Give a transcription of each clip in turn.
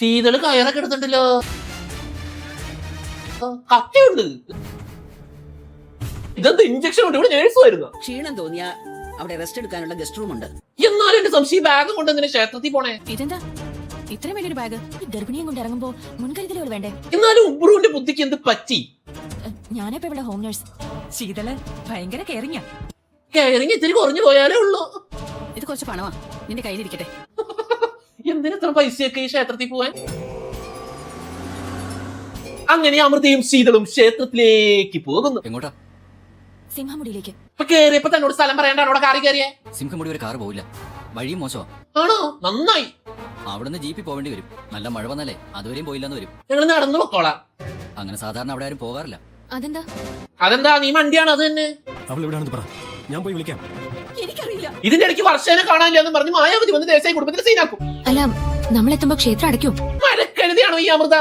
ശീതൾ കയറൊക്കെ എടുത്തിട്ടുണ്ടല്ലോ. കത്തിയുണ്ട് ഇതെന്ത് ഇഞ്ചക്ഷൻ ഉണ്ട്? ഇവിടെ നേഴ്സ് വരുന്നു? ക്ഷീണം തോന്നിയ അവിടെ റെസ്റ്റ് എടുക്കാനുള്ള ഗസ്റ്റ് റൂം ഉണ്ട്. എന്നാലും എന്റെ സംശയം ബാഗ് കൊണ്ട് എന്തിനാ ക്ഷേത്രത്തിൽ പോണേ? ഇതെന്താ? ഇത്രയും വലിയൊരു ബാഗ് ഗർഭിണിയും കൊണ്ട് ഇറങ്ങുമ്പോ മുൻകരുതലുകൾ വേണ്ടേ? എന്നാലും ഉബ്രുവിന്റെ ബുദ്ധിക്ക് എന്ത് പറ്റി? ഞാനിപ്പോ ഇവിടെ ഹോം നഴ്സ് ശീതൾ ഭയങ്കര കെയറിങ്ങാ കെയറിങ് ഇത്തിരി കുറഞ്ഞു പോയാലേ ഉള്ളൂ. ഇത് കുറച്ച് പണമാ. നിന്റെ കയ്യിലിരിക്കട്ടെ. എന്തിനാ ഇത്ര പൈസയൊക്കെ ഈ ക്ഷേത്രത്തിൽ പോവാൻ? അങ്ങനെ അമൃതയും ശീതളും ക്ഷേത്രത്തിലേക്ക് പോകുന്നു. എങ്ങോട്ടാ? സിംഹമുടിയിലേക്ക്. ഇപ്പൊ കേറിയപ്പോ തന്നോട് സ്ഥലം പറയണ്ടാണ് അവിടെ കാറി കയറിയേ സിംഹമുടി ഒരു കാർ പോവില്ല. വഴി മോശമാ. ആണോ? നന്നായി. അവിടുന്ന് ജീപ്പിൽ പോവേണ്ടി വരും. നല്ല മഴ വന്നല്ലേ അതുവരെയും പോയില്ലെന്ന് വരും. ഞങ്ങൾ നടന്നു പൊക്കോളാം. അങ്ങനെ സാധാരണ അവിടെ ആരും പോകാറില്ല. അതെന്താ? അതെന്താ? നീ മണ്ടിയാണ് അത് തന്നെ? അവൾ എവിടെയാണെന്ന് പറ. ഞാൻ പോയി വിളിക്കാം. എനിക്കറിയില്ല. ഇതിന്റെ ഇടയ്ക്ക് വർഷേനെ കാണാനില്ല എന്ന് പറഞ്ഞ് മായാവതി വന്ന് ദേശായി കുടുംബത്തിൽ സീനാക്കും അല്ല നമ്മളെത്തുമ്പോ ക്ഷേത്രം അടയ്ക്കും മരക്കരുതിയാണോ ഈ അമൃത?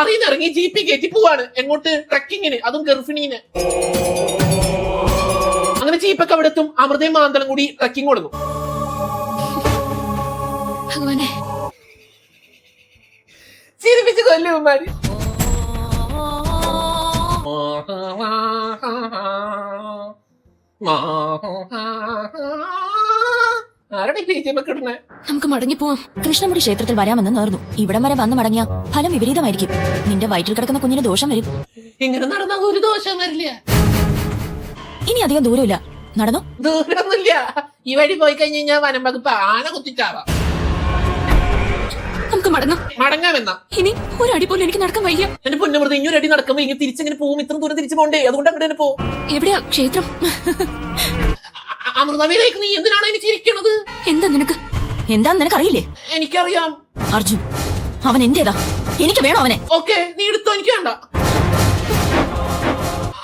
അറിയുന്നിറങ്ങി ജി പി കയറ്റി പോവാണ്. എങ്ങോട്ട്? ട്രക്കിങ്ങിന് അതും ഗർഭിണീന്. അങ്ങനെ ജീപ്പൊക്കെ അവിടെ എത്തും. അമൃതയും മാന്തളം കൂടി ട്രക്കിംഗ് കൊടുക്കും. ഭഗവാനെ. ചിരിപ്പിച്ച് കൊല്ലുമാര് നമുക്ക് മടങ്ങി മടങ്ങിപ്പോവാം. കൃഷ്ണമുടി ക്ഷേത്രത്തിൽ വരാമെന്ന് നേർന്നു. ഇവിടം വരെ വന്നു മടങ്ങിയ ഫലം വിപരീതമായിരിക്കും. നിന്റെ വയറ്റിൽ കിടക്കുന്ന കുഞ്ഞിന് ദോഷം വരും. ഇങ്ങനെ നടന്ന ഒരു ദോഷം വരില്ല. ഇനി അധികം ദൂരമില്ല. നടന്നു? ദൂരമൊന്നുമില്ല. ഈ വഴി പോയി കഴിഞ്ഞ് കഴിഞ്ഞാൽ വനം വകുപ്പ് ആന കുത്തിച്ചാവാം. മടങ്ങാം. മടങ്ങാമെന്ന? ഇനി ഒരടി പോലും എനിക്ക് നടക്കാൻ വയ്യ. എന്റെ പൊന്നമൃത ഇഞ്ഞൊരു അടി നടക്കുമ്പോ ഇങ്ങനെ തിരിച്ചിങ്ങനെ പോകും ഇത്ര ദൂരം തിരിച്ചു പോണ്ടേ അതുകൊണ്ട് അങ്ങോട്ട് തന്നെ പോകും എവിടെയാ ക്ഷേത്രം? നീ എന്തിനാണ് എനിക്ക് ചിരിക്കണത് എന്താ നിനക്ക്? എന്താന്ന് നിനക്കറിയില്ലേ? എനിക്കറിയാം. അർജുൻ അവൻ എന്റേതാ. എനിക്ക് വേണം അവനെ. ഓക്കെ നീ എടുത്തോ എനിക്ക് വേണ്ട.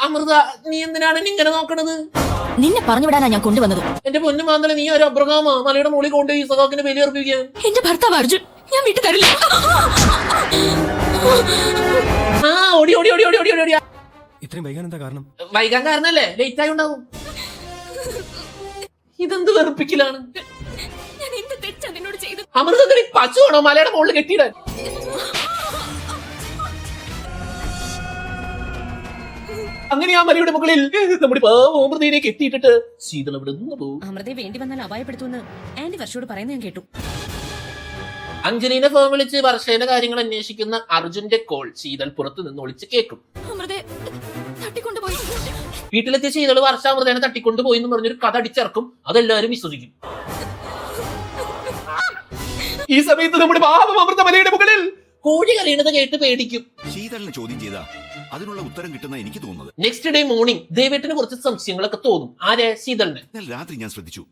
അമൃത നീ എന്തിനാണ് എന്നെ ഇങ്ങനെ നോക്കണത്? നിന്നെ പറഞ്ഞു വിടാനാ ഞാൻ കൊണ്ടുവന്നത്. എന്റെ പൊന്നു മാന്തല നീ ഒരു അബ്രഹാമ. മലയുടെ മുകളിൽ കൊണ്ടുപോയി ഈ സദാക്കിന്റെ ബലി അർപ്പിക്കാൻ എന്റെ ഭർത്താവ് അർജുൻ. ഞാൻ വിട്ടു തരില്ല. ആ ഓടി ഓടി ഓടി ഓടി ഓടി ഓടി ഇത്രയും വൈകാൻ എന്താ കാരണം? വൈകാൻ കാരണല്ലേ? ലേറ്റ് ആയി ഉണ്ടാവും ഇതെന്ത് വെറുപ്പിക്കലാണ്? ഞാൻ എന്ത് തെറ്റാ നിന്നോട് ചെയ്തത്? അമൃത നീ പശുവാണോ മലയുടെ മുകളിൽ കെട്ടിയിടാൻ? അങ്ങനെ ആ മലയുടെ മുകളിൽ നമ്മുടെ പാവമൃതയെ കെട്ടിയിട്ടിട്ട് ശീതൾ ഇവിടെ നിന്ന് പോകും അമൃതയെ വേണ്ടി വന്നാൽ അപായപ്പെടുത്തുമെന്ന് ആന്റി വർഷയോട് പറയുന്നത് ഞാൻ കേട്ടു. അഞ്ജലിനെ ഫോൺ വിളിച്ച് വർഷയുടെ കാര്യങ്ങൾ അന്വേഷിക്കുന്ന അർജുന്റെ കോൾ ശീതൾ പുറത്തു നിന്ന് ഒളിച്ച് കേൾക്കും. വീട്ടിലെത്തിയ ശീതൾ വർഷ അമൃതേനെ തട്ടിക്കൊണ്ടുപോയി എന്ന് പറഞ്ഞൊരു കഥ അടിച്ചിറക്കും. അതെല്ലാവരും വിശ്വസിക്കും. ഈ സമയത്ത് നമ്മുടെ പാപം അമൃത മലയുടെ മുകളിൽ കോഴി കരയണത് കേട്ട് പേടിക്കും. ശീതളിനെ ചോദ്യം ചെയ്ത അതിനുള്ള ഉത്തരം കിട്ടുന്ന എനിക്ക് തോന്നുന്നത്. നെക്സ്റ്റ് ഡേ മോർണിംഗ് ദേവേട്ടിന് കുറച്ച് സംശയങ്ങളൊക്കെ തോന്നും. ആരെ ശീതളിന്? രാത്രി ഞാൻ ശ്രദ്ധിച്ചു.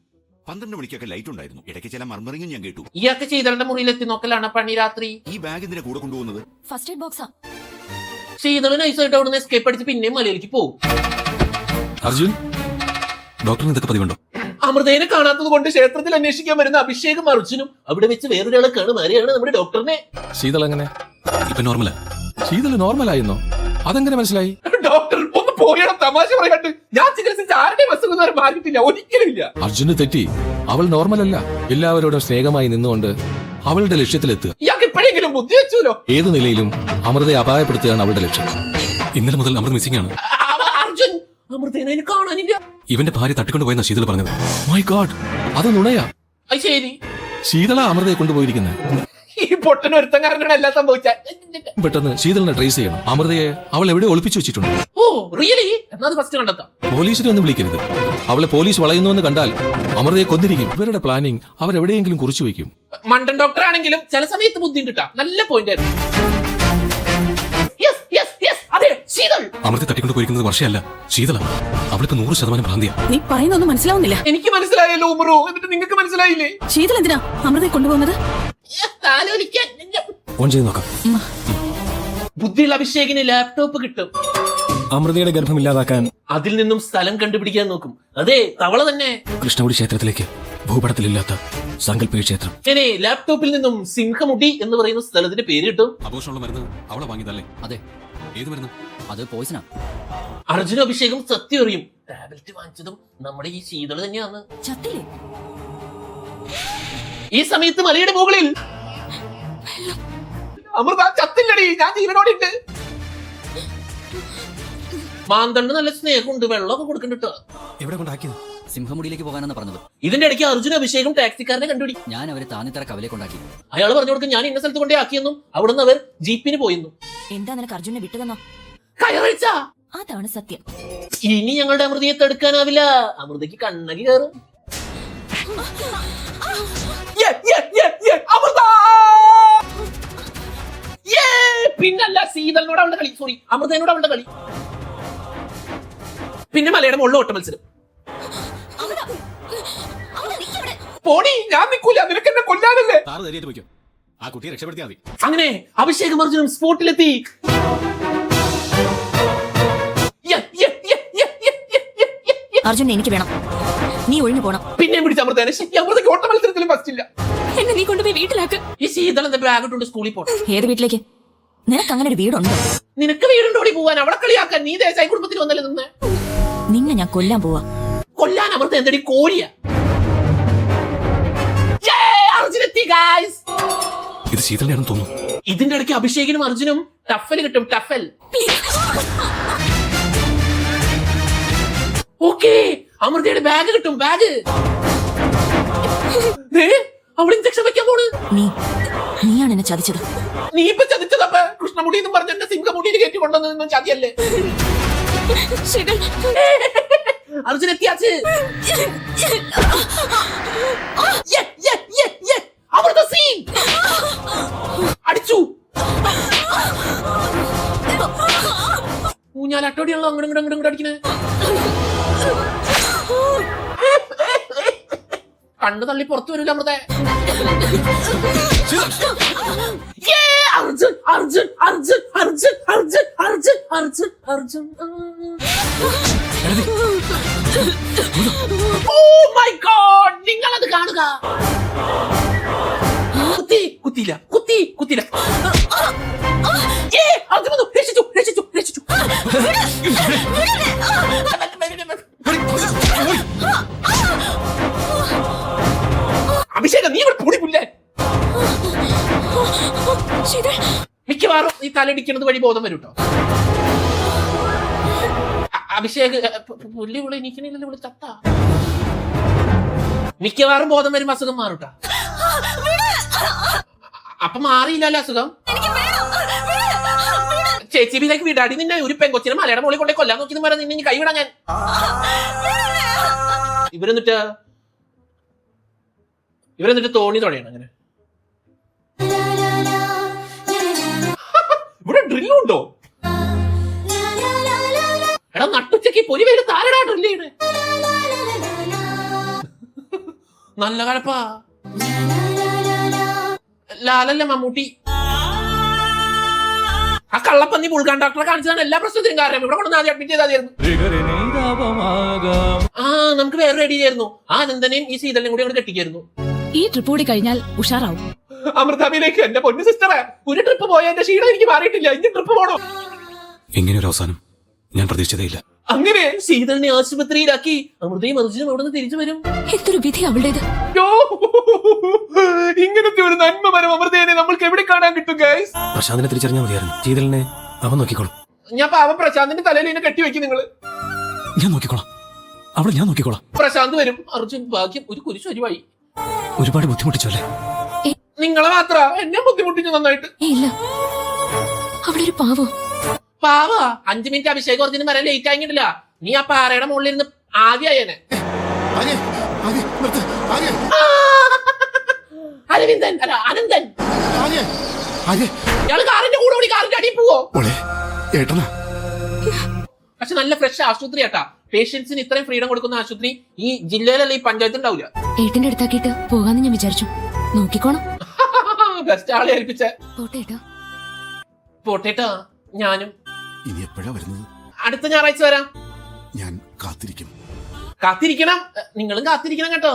പന്ത്രണ്ട് മണിക്കൊക്കെ ലൈറ്റ് ഉണ്ടായിരുന്നു. ഇടയ്ക്ക് ചില മർമറിങ്ങും ഞാൻ കേട്ടു. ഇയാൾക്ക് മുറിയിൽ എത്തി നോക്കലാണ് പണി രാത്രി. ഈ ബാഗ് എന്തിനാ കൂടെ കൊണ്ടുപോകുന്നത്? ഫസ്റ്റ് എയ്ഡ് ബോക്സാ ശീതൾ നൈസായിട്ട് അവിടുന്ന് എസ്കേപ്പ് അടിച്ച് പിന്നെയും മലയിലേക്ക് പോകും. അർജുൻ ഡോക്ടറിന് ഇതൊക്കെ പതിവുണ്ടോ? അമൃതേനെ കാണാത്തത് കൊണ്ട് ക്ഷേത്രത്തിൽ അന്വേഷിക്കാൻ വരുന്ന അഭിഷേകം അർജുനും അവിടെ വെച്ച് വേറൊരാളെ കാണും. ആരെയാണ് നമ്മുടെ ഡോക്ടറിനെ ശീതൾ എങ്ങനെ? ഇപ്പൊ നോർമലാ ശീതൾ നോർമലായിരുന്നോ അതെങ്ങനെ മനസ്സിലായി? പോയണം തമാശ പറയാണ്ട്. ഞാൻ ചികിത്സിച്ച ആരുടെ അസുഖം മാറിയിട്ടില്ല ഒരിക്കലും ഇല്ല. അർജുന് തെറ്റി. അവൾ നോർമൽ അല്ല എല്ലാവരോടും സ്നേഹമായി നിന്നുകൊണ്ട് അവളുടെ ലക്ഷ്യത്തിലെത്തുക. ഇയാൾക്ക് എപ്പോഴെങ്കിലും ബുദ്ധി വെച്ചല്ലോ ഏത് നിലയിലും അമൃതയെ അപായപ്പെടുത്തുകയാണ് അവളുടെ ലക്ഷ്യം. ഇന്നലെ മുതൽ അമൃത മിസ്സിംഗ് ആണ്. അർജുൻ അമൃതേനെ എനിക്ക് കാണാനില്ല. ഇവന്റെ ഭാര്യ തട്ടിക്കൊണ്ടുപോയെന്ന ശീതള പറഞ്ഞത്. മൈ ഗോഡ് അത് നുണയാ. അത് ശരി. ശീതള അമൃതയെ കൊണ്ടുപോയിരിക്കുന്നത് ഈ പൊട്ടൻ ഒരുത്തങ്കാരനാണ് എല്ലാം സംഭവിച്ച. പെട്ടെന്ന് ശീതളിനെ ട്രേസ് ചെയ്യണം. അമൃതയെ അവൾ എവിടെ ഒളിപ്പിച്ചു വെച്ചിട്ടുണ്ട്? റിയലി? എന്നത് ഫസ്റ്റ് കണ്ടെത്താം. പോലീസിനെ ഒന്നും വിളിക്കരുത്. അവളെ പോലീസ് വളയുന്നുവെന്ന് കണ്ടാൽ അമൃതയെ കൊന്നിരിക്കും. ഇവരുടെ പ്ലാനിങ് അവരെവിടെയെങ്കിലും കുറിച്ചു വയ്ക്കും. മണ്ടൻ ഡോക്ടർ ആണെങ്കിലും ചില സമയത്ത് ബുദ്ധി കിട്ടാ. നല്ല പോയിന്റ് ആയിരുന്നു. Yes, yes, yes, അതെ ശീതൾ. അമൃത തട്ടിക്കൊണ്ട് പോയിരിക്കുന്നത് വർഷയല്ല ശീതള അവൾക്ക് നൂറ് ശതമാനം ഭ്രാന്തിയാ. നീ പറയുന്നൊന്നും മനസ്സിലാവുന്നില്ല. എനിക്ക് മനസ്സിലായല്ലോ ഉമറു. എന്നിട്ട് നിങ്ങൾക്ക് മനസ്സിലായില്ലേ? ശീതൾ എന്തിനാ അമൃതയെ കൊണ്ടുപോകുന്നത്? ഫോൺ ചെയ്ത് നോക്കാം. ബുദ്ധിയുള്ള അഭിഷേകിന് ലാപ്ടോപ്പ് കിട്ടും. അമൃതയുടെ ഗർഭം ഇല്ലാതാക്കാൻ അതിൽ നിന്നും സ്ഥലം കണ്ടുപിടിക്കാൻ നോക്കും. അതെ തവള തന്നെ. കൃഷ്ണകുടി ക്ഷേത്രത്തിലേക്ക് ഭൂപടത്തിലില്ലാത്ത സങ്കല്പ ക്ഷേത്രം. ഇനി ലാപ്ടോപ്പിൽ നിന്നും സിംഹമുടി എന്ന് പറയുന്ന സ്ഥലത്തിന്റെ പേര് കിട്ടും. അപോഷണമുള്ള മരുന്ന് അവളെ വാങ്ങിയതല്ലേ? അതെ. ഏത് മരുന്ന്? അത് പോയിസനാ അർജുന അഭിഷേകം സത്യം അറിയും. ടാബ്ലറ്റ് വാങ്ങിച്ചതും നമ്മുടെ ഈ ശീതള തന്നെയാണ്. ചത്തില്ലേ? ഈ സമയത്ത് മലയുടെ മുകളിൽ. അമൃത ചത്തില്ലടി. ഞാൻ ജീവനോടെ ഉണ്ട് മാന്തണ്ട് നല്ല സ്നേഹമുണ്ട് വെള്ളമൊക്കെ കൊടുക്കണ്ടിട്ടോ എവിടെ കൊണ്ടാക്കിയത്? സിംഹമുടിയിലേക്ക് പോകാനെന്ന് പറഞ്ഞത്. ഇതിന്റെ ഇടയ്ക്ക് അർജുന അഭിഷേകം ടാക്സിക്കാരനെ കണ്ടുപിടി. ഞാൻ അവരെ താന്നിത്തറ കവലെ കൊണ്ടാക്കി. അയാൾ പറഞ്ഞു കൊടുക്കും ഞാൻ ഇന്ന സ്ഥലത്ത് കൊണ്ടേ ആക്കിയെന്നും അവിടുന്ന് അവർ ജീപ്പിന് പോയെന്നും. എന്താ നിനക്ക് അർജുനെ വിട്ടതെന്നോ? കയറിച്ച അതാണ് സത്യം. ഇനി ഞങ്ങളുടെ അമൃതയെ തടുക്കാനാവില്ല. അമൃതയ്ക്ക് കണ്ണകി കയറും! പിന്നല്ല സീതലിനോട് അവളുടെ കളി സോറി അമൃതനോട് അവളുടെ കളി. പിന്നെ മലയുടെ മുകളിൽ ഓട്ട മത്സരം. പോടി ഞാൻ നിൽക്കൂല നിനക്ക് എന്നെ കൊല്ലാനല്ലേ? ആ കുട്ടിയെ രക്ഷപ്പെടുത്തിയാൽ മതി. അങ്ങനെ അഭിഷേകം അർജുനും സ്പോട്ടിലെത്തി. അർജുൻ എനിക്ക് വേണം. നീ ഒഴിഞ്ഞു പോണം. പിന്നെ പിടിച്ച അമൃതേനെ. അമൃതക്ക് ഓട്ട മത്സരത്തിലും ഫസ്റ്റ് ഇല്ല. എന്നെ നീ കൊണ്ടുപോയി വീട്ടിലാക്ക്. ഈ ശീതളം എന്താ സ്കൂളിൽ പോണം. ഏത് വീട്ടിലേക്ക്? നിനക്ക് അങ്ങനെ ഒരു വീടുണ്ടോ? നിനക്ക് വീടുണ്ടോടി പോവാൻ. അവളെ കളിയാക്കാൻ. നീ ദേശായി കുടുംബത്തിൽ വന്നല്ലേ നിന്ന്? ഞാൻ കൊല്ലാൻ പോവാ. കൊല്ലാൻ അമൃത എന്തടി കോഴിയ ഗായ്സ് ഇത് ശീതളയാണെന്ന് തോന്നുന്നു. ഇതിന്റെ ഇടയ്ക്ക് അഭിഷേകിനും അർജുനും ടഫൽ കിട്ടും ടഫൽ ഓക്കേ അമൃതയുടെ ബാഗ് കിട്ടും ബാഗ് അവിടെ ഇഞ്ചക്ഷൻ വെക്കാൻ പോണ്. നീ നീയാണ് എന്നെ ചതിച്ചത്. നീ ഇപ്പൊ ചതിച്ചതപ്പ കൃഷ്ണമുടി എന്നും പറഞ്ഞ എന്റെ സിംഹമുടിയിൽ കയറ്റി കൊണ്ടുവന്നു ചതിയല്ലേ? അർജുൻ എത്തിയാച്ച്. അവിടുത്തെ സീൻ അടിച്ചു. ഞാൻ അട്ടോടിയാണല്ലോ അങ്ങോട്ട് ഇങ്ങോട്ട് അങ്ങോട്ട് അടിക്കണേ. കണ്ണു തള്ളി പുറത്തു വരൂല അമൃതേ. Arjun Arjun Arjun Arjun Arjun Arjun Arjun Arjun. Oh my god നിങ്ങൾ അത് കാണുക. കുത്തി കുത്തിയില്ല കുത്തി കുത്തിയില്ല. തലടിക്കുന്നത് വഴി ബോധം വരും കേട്ടോ അഭിഷേക് പുള്ളി ഇവിടെ എനിക്കണില്ലല്ലോ ഇവിടെ ചത്ത. മിക്കവാറും ബോധം വരും അസുഖം മാറൂട്ടാ അപ്പൊ മാറിയില്ലല്ലോ അസുഖം? ചേച്ചി ബിലേക്ക് വിടാടി നിന്നെ. ഒരു പെങ്കൊച്ചിനെ മലയുടെ മുകളിൽ കൊണ്ടേ കൊല്ലാൻ നോക്കി പറയാൻ നിന്നെ കൈ കൈവിടാൻ ഞാൻ. ഇവരെന്നിട്ട് ഇവരെന്നിട്ട് തോണി തുഴയണം അങ്ങനെ. ഇവിടെ ഡ്രില്ലും ഉണ്ടോ എടാ നട്ടുച്ചക്ക് പൊരി വേര് താരടാ ഡ്രില്ല് നല്ല കഴപ്പാ. ലാലല്ല മമ്മൂട്ടി. ആ കള്ളപ്പന്നി പുൽക്കാൻ ഡോക്ടറെ കാണിച്ചതാണ് എല്ലാ പ്രശ്നത്തിനും കാരണം. ഇവിടെ കൊണ്ട് ആദ്യം അഡ്മിറ്റ് ചെയ്തായിരുന്നു ആ നമുക്ക് വേറെ റെഡി ചെയ്യായിരുന്നു ആ അനന്തനെയും ഈ സീതലിനെയും കൂടി അങ്ങോട്ട് കെട്ടിക്കായിരുന്നു. ഈ ട്രിപ്പ് കൂടി കഴിഞ്ഞാൽ ഉഷാറാവും. അമൃതാബിയിലേക്ക് എന്റെ പൊന്നു സിസ്റ്ററെ ഒരു ട്രിപ്പ് പോയ എന്റെ ക്ഷീണം എനിക്ക് മാറിയിട്ടില്ല. ഇനി ട്രിപ്പ് പോണോ? ഇങ്ങനെ ഒരു അവസാനം? ഞാൻ പ്രതീക്ഷിച്ചതേയില്ല അങ്ങനെ ശീതളിനെ ആശുപത്രിയിലാക്കി അമൃതയും അർജുനും അവിടെ നിന്ന് തിരിച്ചു വരും. എന്തൊരു വിധി അവളുടേത്! ഇങ്ങനത്തെ ഒരു നന്മ മരം അമൃതയെ നമ്മൾക്ക് എവിടെ കാണാൻ കിട്ടും ഗൈസ് പ്രശാന്തിനെ തിരിച്ചറിഞ്ഞാൽ മതിയായിരുന്നു. ശീതളിനെ അവൻ നോക്കിക്കോളും. ഞാൻ പാവം പ്രശാന്തിന്റെ തലയിൽ ഇങ്ങനെ കെട്ടി വെക്കും നിങ്ങൾ. ഞാൻ നോക്കിക്കോളാം. അവളെ ഞാൻ നോക്കിക്കോളാം. പ്രശാന്ത് വരും. അർജുൻ ഭാഗ്യം ഒരു കുരിശ് ഒരുവായി ഒരുപാട് ബുദ്ധിമുട്ടിച്ചു അല്ലേ? നിങ്ങളെ മാത്ര. എന്നെ ബുദ്ധിമുട്ടിച്ചു നന്നായിട്ട്. ഇല്ല. അവിടെ ഒരു പാവോ? പാവ. അഞ്ചു മിനിറ്റ് അഭിഷേക് അർജുനും വരാൻ ലേറ്റ് ആയിട്ടില്ല നീ ആ പാറയുടെ മുകളിൽ ഇരുന്ന് ആദ്യായേനെ അരവിന്ദൻ. അല്ല അനന്തൻ. ഇയാൾ കാറിന്റെ കൂടെ ഓടി കാറിന്റെ അടിയിൽ പോവോ? ഏട്ടനാ. പക്ഷെ നല്ല ഫ്രഷ് ആശുപത്രി ആട്ടാ പേഷ്യൻസിന് ഇത്രയും ഫ്രീഡം കൊടുക്കുന്ന ആശുപത്രി ഈ ജില്ലയിലല്ല ഈ പഞ്ചായത്ത് ഉണ്ടാവില്ല ഏട്ടന്റെ അടുത്താക്കിയിട്ട് പോകാന്ന് ഞാൻ വിചാരിച്ചു. നോക്കിക്കോണം. ബെസ്റ്റ് ആളെ ഏൽപ്പിച്ച. പോട്ടെ ഏട്ടാ പോട്ടേട്ടാ. ഞാനും. ഇനി എപ്പോഴാ വരുന്നത്? അടുത്ത ഞായറാഴ്ച വരാം. ഞാൻ കാത്തിരിക്കും. കാത്തിരിക്കണം. നിങ്ങളും കാത്തിരിക്കണം കേട്ടോ.